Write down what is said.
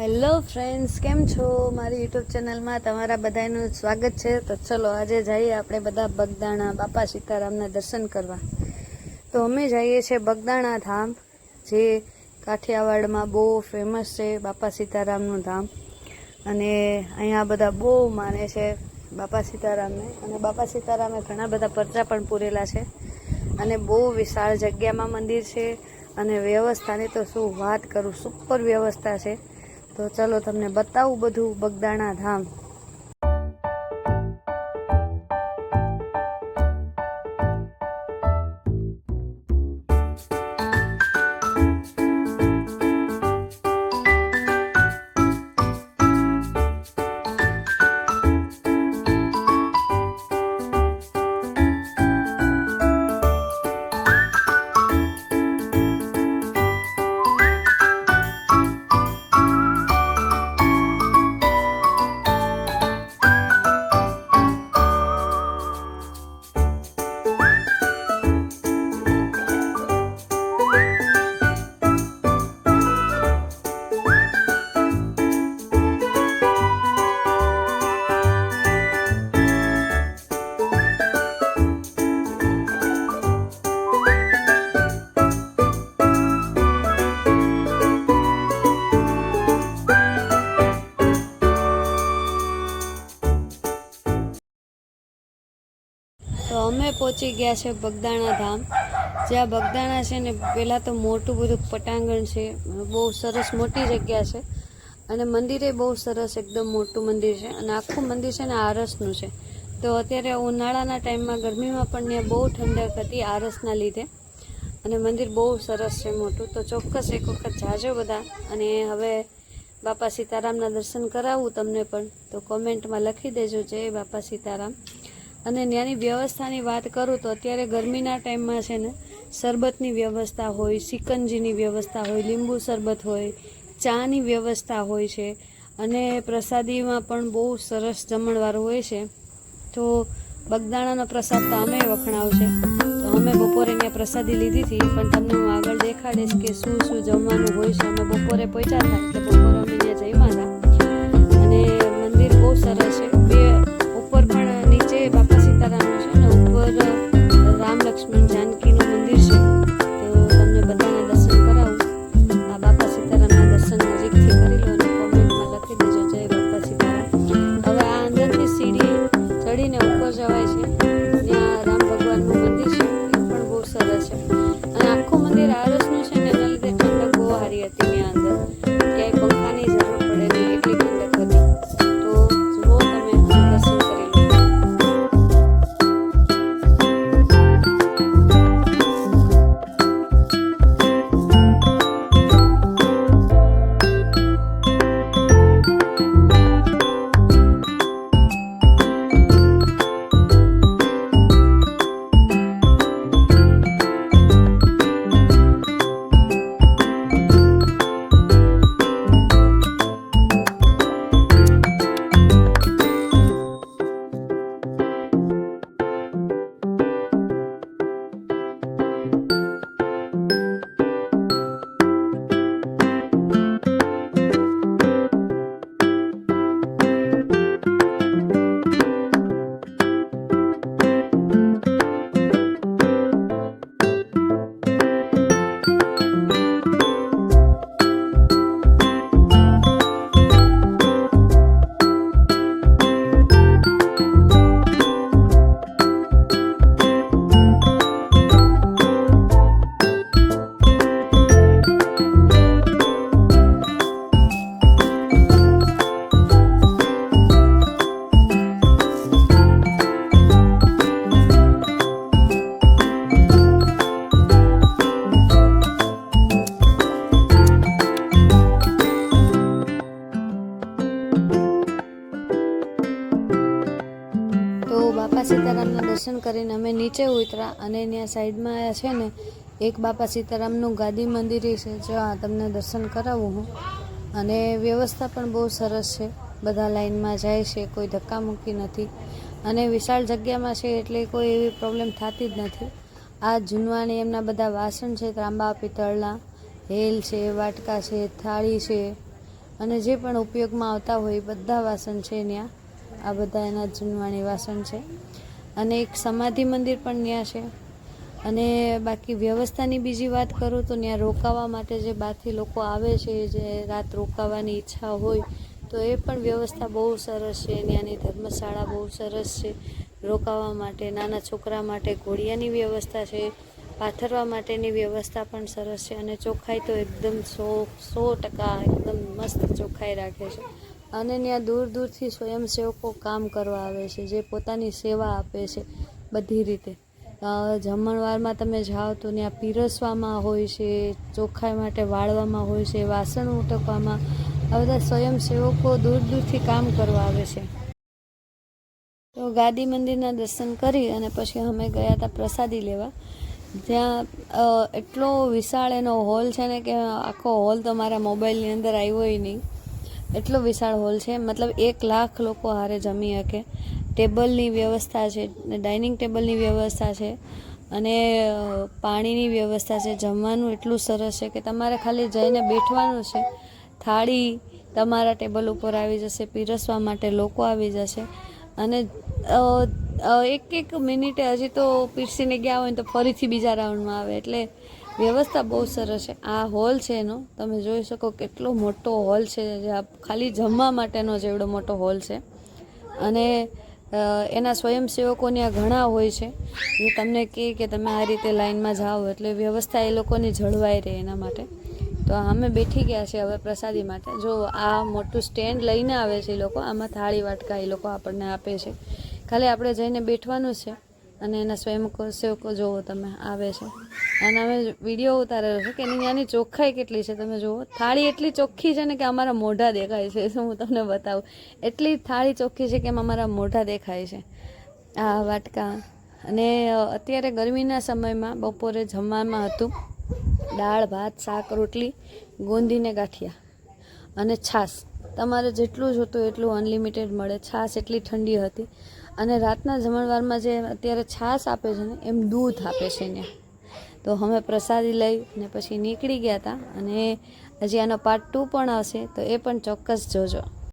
Hello friends, કેમ છો? મારી યુટ્યુબ ચેનલમાં તમારા બધાનું સ્વાગત છે. તો ચલો, આજે જઈએ આપણે બધા બગદાણા, બાપા સીતારામના દર્શન કરવા. તો અમે જઈએ છીએ બગદાણા ધામ, જે કાઠિયાવાડમાં બહુ ફેમસ છે, બાપા સીતારામનું ધામ. અને અહીંયા બધા બહુ માને છે બાપા સીતારામને. અને બાપા સીતારામે ઘણા બધા પરચા પણ પૂરેલા છે. અને બહુ વિશાળ જગ્યામાં મંદિર છે. અને વ્યવસ્થાની તો શું વાત કરું, સુપર વ્યવસ્થા છે. તો ચલો તમને બતાવું બધું બગદાણા ધામ. પહોંચી ગયા છે બગદાણા ધામ. જ્યાં બગદાણા છે ને પહેલાં તો મોટું બધું પટાંગણ છે, બહુ સરસ મોટી જગ્યા છે. અને મંદિરે બહુ સરસ એકદમ મોટું મંદિર છે અને આખું મંદિર છે ને આરસનું છે. તો અત્યારે ઉનાળાના ટાઈમમાં ગરમીમાં પણ ત્યાં બહુ ઠંડક હતી આરસના લીધે. અને મંદિર બહુ સરસ છે મોટું. તો ચોક્કસ એક વખત જાજો બધા અને હવે બાપા સીતારામના દર્શન કરાવું તમને પણ. તો કોમેન્ટમાં લખી દેજો, જય બાપા સીતારામ. અને ત્યાંની વ્યવસ્થાની વાત કરું તો અત્યારે ગરમીના ટાઈમમાં છે ને, શરબતની વ્યવસ્થા હોય સિકંજીની વ્યવસ્થા હોય, લીંબુ શરબત હોય, ચાની વ્યવસ્થા હોય છે. અને પ્રસાદીમાં પણ બહુ સરસ જમણવાર હોય છે. તો બગદાણાનો પ્રસાદ તો અમે વખણાવશે તો અમે બપોરે ત્યાં પ્રસાદી લીધી હતી, પણ તમને હું આગળ દેખાડીશ કે શું શું જમવાનું હોય છે. અમે બપોરે પહોંચ્યા હતા ચડીને ઉપર જવાય છે. દર્શન કરીને અમે નીચે ઉતરા અને ત્યાં સાઈડમાં છે ને, એક બાપા સીતારામનું ગાદી મંદિર છે જ્યાં તમને દર્શન કરાવું હું. અને વ્યવસ્થા પણ બહુ સરસ છે, બધા લાઈનમાં જાય છે, કોઈ ધક્કામુક્કી નથી. અને વિશાળ જગ્યામાં છે એટલે કોઈ એવી પ્રોબ્લેમ થતી જ નથી. આ જૂનવાણી એમના બધા વાસણ છે ત્રાંબા પિત્તળના, હેલ છે, વાટકા છે, થાળી છે, અને જે પણ ઉપયોગમાં આવતા હોય બધા વાસણ છે ત્યાં. આ બધા એના જૂનવાણી વાસણ છે. અને એક સમાધિ મંદિર પણ ત્યાં છે. અને બાકી વ્યવસ્થાની બીજી વાત કરું તો ત્યાં રોકાવા માટે જે બહારથી લોકો આવે છે, જે રાત રોકાવાની ઈચ્છા હોય, તો એ પણ વ્યવસ્થા બહુ સરસ છે. ત્યાંની ધર્મશાળા બહુ સરસ છે. રોકાવા માટે, નાના છોકરા માટે ઘોડિયાની વ્યવસ્થા છે. પાથરવા માટેની વ્યવસ્થા પણ સરસ છે. અને ચોખ્ખાઈ તો એકદમ સો સો ટકા એકદમ મસ્ત ચોખ્ખાઈ રાખે છે. અને ત્યાં દૂર દૂરથી સ્વયંસેવકો કામ કરવા આવે છે, જે પોતાની સેવા આપે છે બધી રીતે. જમણવારમાં તમે જાઓ તો ત્યાં પીરસવામાં હોય છે, ચોખ્ખાઈ માટે વાળવામાં હોય છે, વાસણ ઉટકવામાં આ બધા સ્વયંસેવકો દૂર દૂરથી કામ કરવા આવે છે. તો ગાદી મંદિરના દર્શન કરી અને પછી અમે ગયા હતા પ્રસાદી લેવા. ત્યાં એટલો વિશાળ એનો હોલ છે ને કે આખો હોલ તો મારા મોબાઈલની અંદર આવ્યો નહીં. એટલો વિશાળ હોલ છે. મતલબ એક લાખ લોકો હારે જમી શકે. ટેબલની વ્યવસ્થા છે, ડાઇનિંગ ટેબલની વ્યવસ્થા છે અને પાણીની વ્યવસ્થા છે. જમવાનું એટલું સરસ છે કે તમારે ખાલી જઈને બેઠવાનું છે. થાળી તમારા ટેબલ ઉપર આવી જશે, પીરસવા માટે લોકો આવી જશે. અને એક એક મિનિટે હજી તો પીરસીને ગયા હોય તો ફરીથી બીજા રાઉન્ડમાં આવે. એટલે વ્યવસ્થા બહુ સરસ છે. આ હોલ છે એનો. તમે જોઈ શકો કેટલો મોટો હોલ છે જે ખાલી જમવા માટેનો જેવડો મોટો હોલ છે. અને એના સ્વયંસેવકો ત્યાં ઘણા હોય છે. જે તમને કહે કે તમે આ રીતે લાઇનમાં જાઓ એટલે વ્યવસ્થા એ લોકોની જળવાઈ રહે એના માટે. તો અમે બેઠી ગયા છીએ હવે પ્રસાદી માટે. જો આ મોટું સ્ટેન્ડ લઈને આવે છે એ લોકો, આમાં થાળી વાટકા એ લોકો આપણને આપે છે. ખાલી આપણે જઈને બેઠવાનું છે. અને એના સ્વયંકો સેવકો જોવો તમે, આવે છે. અને અમે વીડિયો ઉતારેલો છે કે એની ત્યાંની ચોખ્ખાઈ કેટલી છે તમે જુઓ થાળી એટલી ચોખ્ખી છે ને કે અમારા મોઢા દેખાય છે, શું હું તમને બતાવું. એટલી થાળી ચોખ્ખી છે કે અમારા મોઢા દેખાય છે. આ વાટકા. અને અત્યારે ગરમીના સમયમાં બપોરે જમવામાં હતું દાળ, ભાત, શાક, રોટલી, ગોંદીને ગાંઠિયા અને છાશ. તમારે જેટલું જોતું એટલું અનલિમિટેડ મળે. છાશ એટલી ઠંડી હતી. અને રાતના જમણવારમાં જે અત્યારે છાશ આપે છે ને, એમ દૂધ આપે છે ત્યાં તો અમે પ્રસાદી લઈ અને પછી નીકળી ગયા હતા અને હજી આનો પાર્ટ ટુ પણ આવશે, તો એ પણ ચોક્કસ જોજો.